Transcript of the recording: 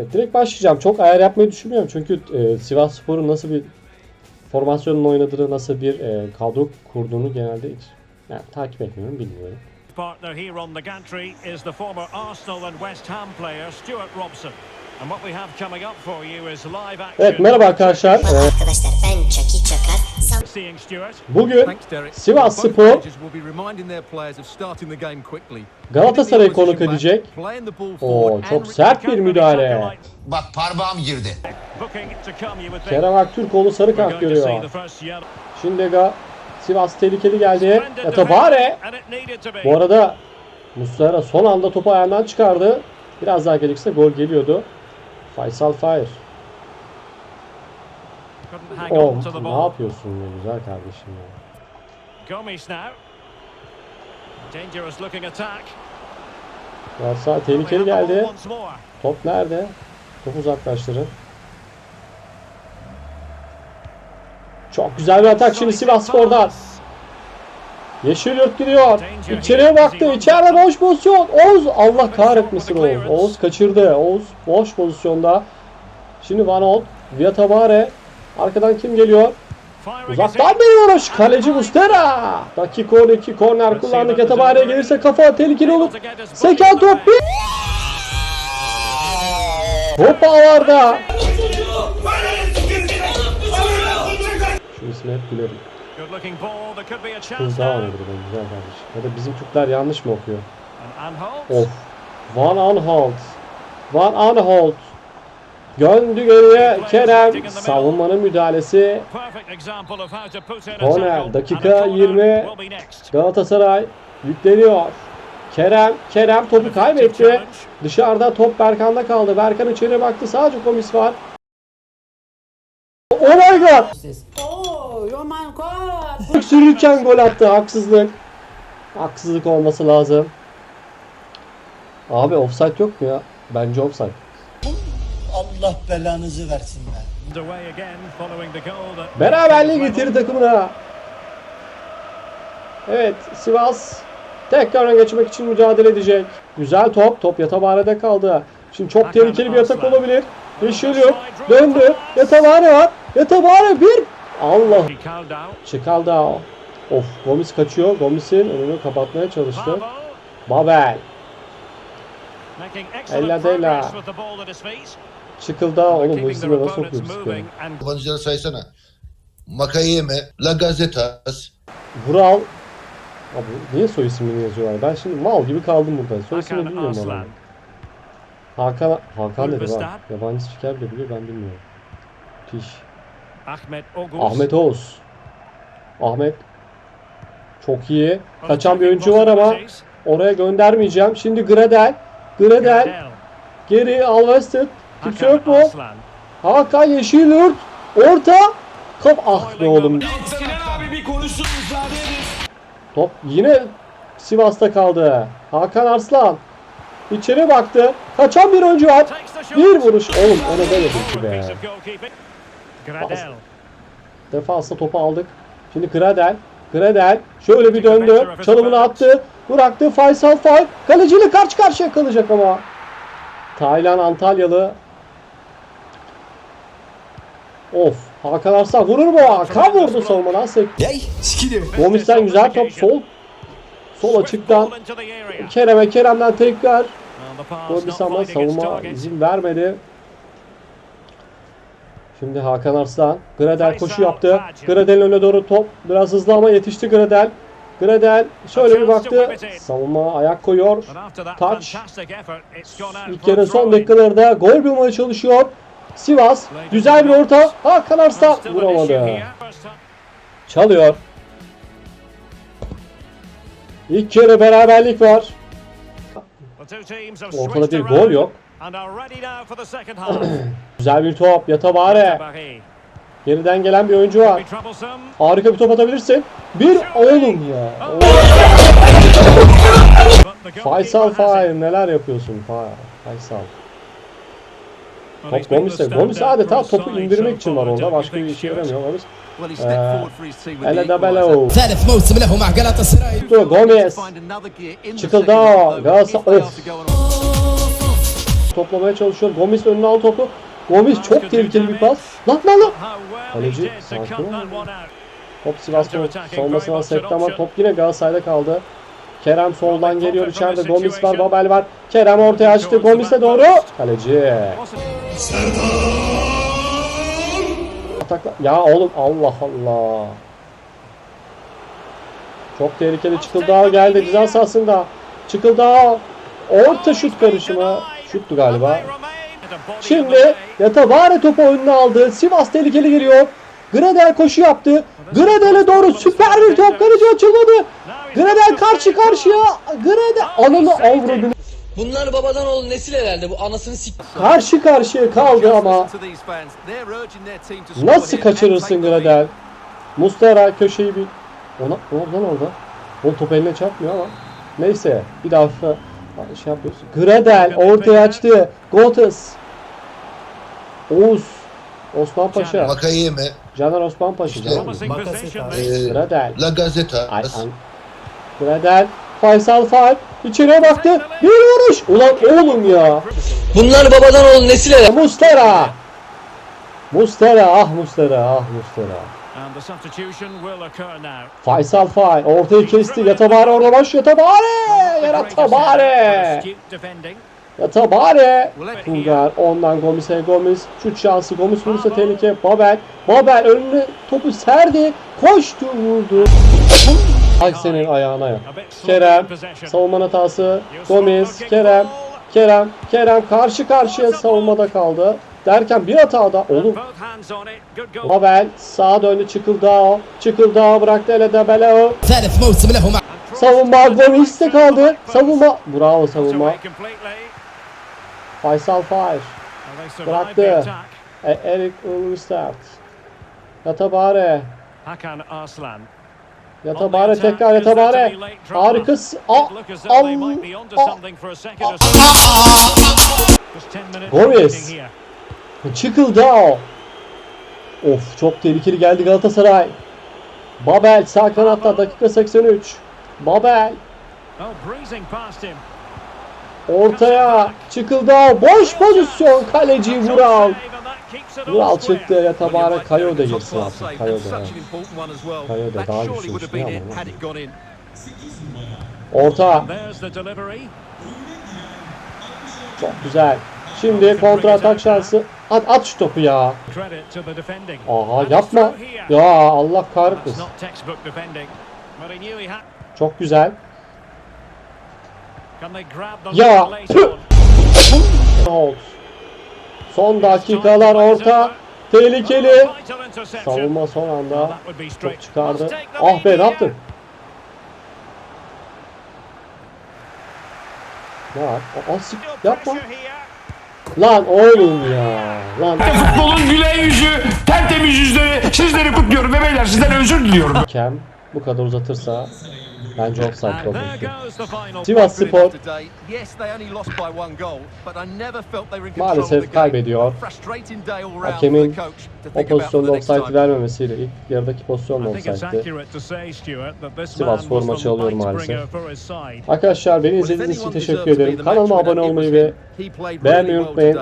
Evet, direkt başlayacağım. Çok ayar yapmayı düşünmüyorum. Çünkü e, Sivas Spor'un nasıl bir formasyonun oynadığını, nasıl bir e, kadro kurduğunu genelde hiç yani, takip etmiyorum, bilmiyorum. Partner here on the gantry is the former Arsenal and West Ham player Stuart Robson. And what we have coming up for you is live action. Evet, merhaba arkadaşlar. Ee, Arkadaşlar ben Chucky bugün. Sivas Spor. Galatasaray'ı konuk edecek. Oo, çok sert bir müdahale. Bak parmağım girdi. Kerem Aktürkoğlu sarı kart görüyor. yellow. Şindega Sivas tehlikeli geldi. To be. Bu arada Muslera son anda topu ayağından çıkardı. Biraz daha gelirse gol geliyordu. Faysal Fire. Oh, ne yapıyorsun ya güzel kardeşim ya. Gomes now. Dangerous looking attack. We tehlikeli geldi. Top nerede? Top uzaklaştırın. Çok güzel bir atak şimdi Sivas Spor'dan. Yeşil yurt gidiyor. İçeriye baktı. İçeride boş pozisyon. Oğuz Allah kahretmesin Oğuz. Oğuz kaçırdı. Oğuz boş pozisyonda. Şimdi Van Old. Viatabare. Arkadan kim geliyor? Uzaktan bir vuruş. Kaleci Mustera. Dakika 12 korner kullandık. Yatabare'ye gelirse kafa tehlikeli olur. Seken top. Top ağlarda. Şu ismi hep gülerim. Good looking ball. There could be a chance Kız daha now. oynadı ben güzel kardeşim. Ya da bizim Türkler yanlış mı okuyor? Of. Van Aanholt. Van Aanholt. Göndü geriye Kerem. Savunmanın müdahalesi. Tackle. dakika And a corner 20. will be next. Galatasaray yükleniyor. Kerem, Kerem topu kaybetti. Dışarıda top Berkan'da kaldı. Berkan içeri baktı. Sadece komis var. Oh my god! Oh, oh my god! Sürürken gol attı. Haksızlık. Haksızlık olması lazım. Abi offside yok mu ya? Bence offside. Allah belanızı versin be. Beraberliği getirdi takımına. Evet Sivas tekrar geçmek için mücadele edecek. Güzel top. Top Yatabare'de kaldı. Şimdi çok tehlikeli bir atak olabilir. Yeşil yok. Döndü. Yatabare var. Yatabare bir. Allah. Çikaldao. Of Gomis kaçıyor. Gomis'in önünü kapatmaya çalıştı. Babel. Ella Della. Çıkıldı. Oğlum their nasıl opponents okuyor moving and Yabancıları saysana. Makayeme, La Gazetas, Vural. Abi niye soy ismini yazıyorlar? Ben şimdi mal gibi kaldım burada. Soy ismini bilmiyorum adamın. Hakan Hakan dedi bak. Yabancı spiker bile biliyor ben bilmiyorum. Tiş. Ahmet Ogus. Ahmet Oğuz. Ahmet çok iyi. Kaçan bir oyuncu var ama oraya göndermeyeceğim. Şimdi. Gradel Gradel. geri Alvested. Kimse Hakan yok mu? Hakan Yeşilyurt. Orta. Kap ah be oğlum. Top yine Sivas'ta kaldı. Hakan Arslan. İçeri baktı. Kaçan bir oyuncu var. Bir vuruş. Oğlum ona demedim ki be. Defansta topu aldık. Şimdi Gradel. Gradel şöyle bir döndü. Çalımını attı. Bıraktı. Faysal Fay. Kaleciyle karşı karşıya kalacak ama. Taylan Antalyalı. Of. Hakan Arslan vurur mu? Hakan vurdu savunmadan sekti. Gomis'ten güzel top. Sol. Sol açıktan. Kerem'e Kerem'den tekrar. Gomis ama savunma izin vermedi. Şimdi Hakan Arslan. Gradel koşu yaptı. Gradel'in önüne doğru top. Biraz hızlı ama yetişti Gradel. Gradel şöyle bir baktı. Savunma ayak koyuyor. Out İlk for a yarı son dakikalarda gol bulmaya çalışıyor. Sivas. Güzel bir orta. Hakan Arslan vuramadı. Çalıyor. İlk yarı beraberlik var. Ortada bir gol yok. Güzel bir top. Yatabare. Tabari. Geriden gelen bir oyuncu var. Harika bir top atabilirsin. Bir oğlum ya. Faysal. Fahir neler yapıyorsun Fa- Faysal. Top Gomis'e. Gomis adeta topu indirmek için var orada. Başka bir işe yaramıyor Gomis. Ele de Beleo. Gomis. Çıkıldı. Galatasaray. Of. Toplamaya çalışıyor. Gomis önüne al topu. Gomis çok tehlikeli bir pas. Lan lan lan. Kaleci sakin. Top Sivasspor savunmasına sekti ama top yine Galatasaray'da kaldı. Kerem soldan geliyor içeride. Gomis var, Babel var. Kerem ortaya açtı. Gomis'e doğru. Kaleci. Atakla. Ya oğlum Allah Allah. Çok tehlikeli Çıkıldağ geldi ceza sahasında. Çıkıldağ orta şut karışımı. Şuttu galiba. Şimdi Yatabare topu önüne aldı. Sivas tehlikeli geliyor. Gradel koşu yaptı. Gradel'e doğru süper bir top. Kaleci açılmadı. Gradel karşı karşıya. Gradel ananı avradını. Bunlar babadan oğlu nesil herhalde bu anasını sik. Karşı karşıya kaldı ama nasıl kaçırırsın Gradel? Mustera köşeyi bir... Ona ne oldu lan orada? O top eline çarpmıyor ama. Neyse bir daha hafif şey yapıyorsun. Gradel ortaya açtı. Gotes. Oğuz. Osman Paşa. Makayeme, Caner Osman Paşa. İşte- canım. e, Gradel. La Gazeta. Gradel. Faysal Faal. İçeriye baktı. Bir vuruş. Ulan oğlum ya. Bunlar babadan oğlu nesil herhalde. Mustera. Mustera. Ah Mustera. Ah Mustera. Faysal Faal ortayı kesti. Yatabare orada baş Yatabare. Yatabare. Yatabare. Bulgar ondan Gomis'e Gomis. Şut şansı Gomis vurursa tehlike. Babel. Babel önüne topu serdi. Koştu vurdu. Aksen'in ayağına ya. Kerem. Savunma hatası. Gomez. Kerem. Kerem. Kerem karşı karşıya savunmada kaldı. Derken bir hata da oğlum. Babel sağa döndü Çıkıldağ. Çıkıldağ bıraktı ele de Beleo. Savunma Gomez'de kaldı. Savunma. Bravo savunma. Faysal Fahir. Bıraktı. E, Erik Ulustart. Yatabare. Hakan Arslan. Yatabare tekrar Yatabare. Harikası. A, Look as though they might be onto a, something for a second or so. Just 10 minutes Gomez. Çıkıldağ. Of çok tehlikeli geldi Galatasaray. Babel sağ kanatta dakika 83. Babel ortaya çıkıldı. Boş pozisyon kaleci Vural. Vural square. çıktı Yatabare Kayo da girsin artık. Kayo da. Kayo da daha güçlü been ama. Orta çok güzel. Şimdi kontra atak şansı. At, at şu topu ya. Aha yapma. Ya Allah kahretmesin. Çok güzel. Ya. Holt. Son dakikalar orta. Tehlikeli. Savunma son anda top çıkardı. Ah be ne yaptın? Ne var? O, o sik- Real yapma. Lan oğlum ya. Lan Futbolun gülen yüzü, tertemiz yüzleri sizleri kutluyorum ve beyler sizden özür diliyorum. hakem bu kadar uzatırsa bence offside olmuştu. goes the final. Sivas Spor Today, yes, they only lost by one goal, but I never felt they were in control Maalesef of the game. kaybediyor. Hakemin o pozisyonda offside vermemesiyle ilk yarıdaki pozisyon da I think it's offside'di. accurate to say, Stuart, that this Sivas Spor maçı alıyor maalesef. bringer for his side. Arkadaşlar beni izlediğiniz için teşekkür ederim. Kanalıma abone olmayı ve him. He played beğenmeyi unutmayın.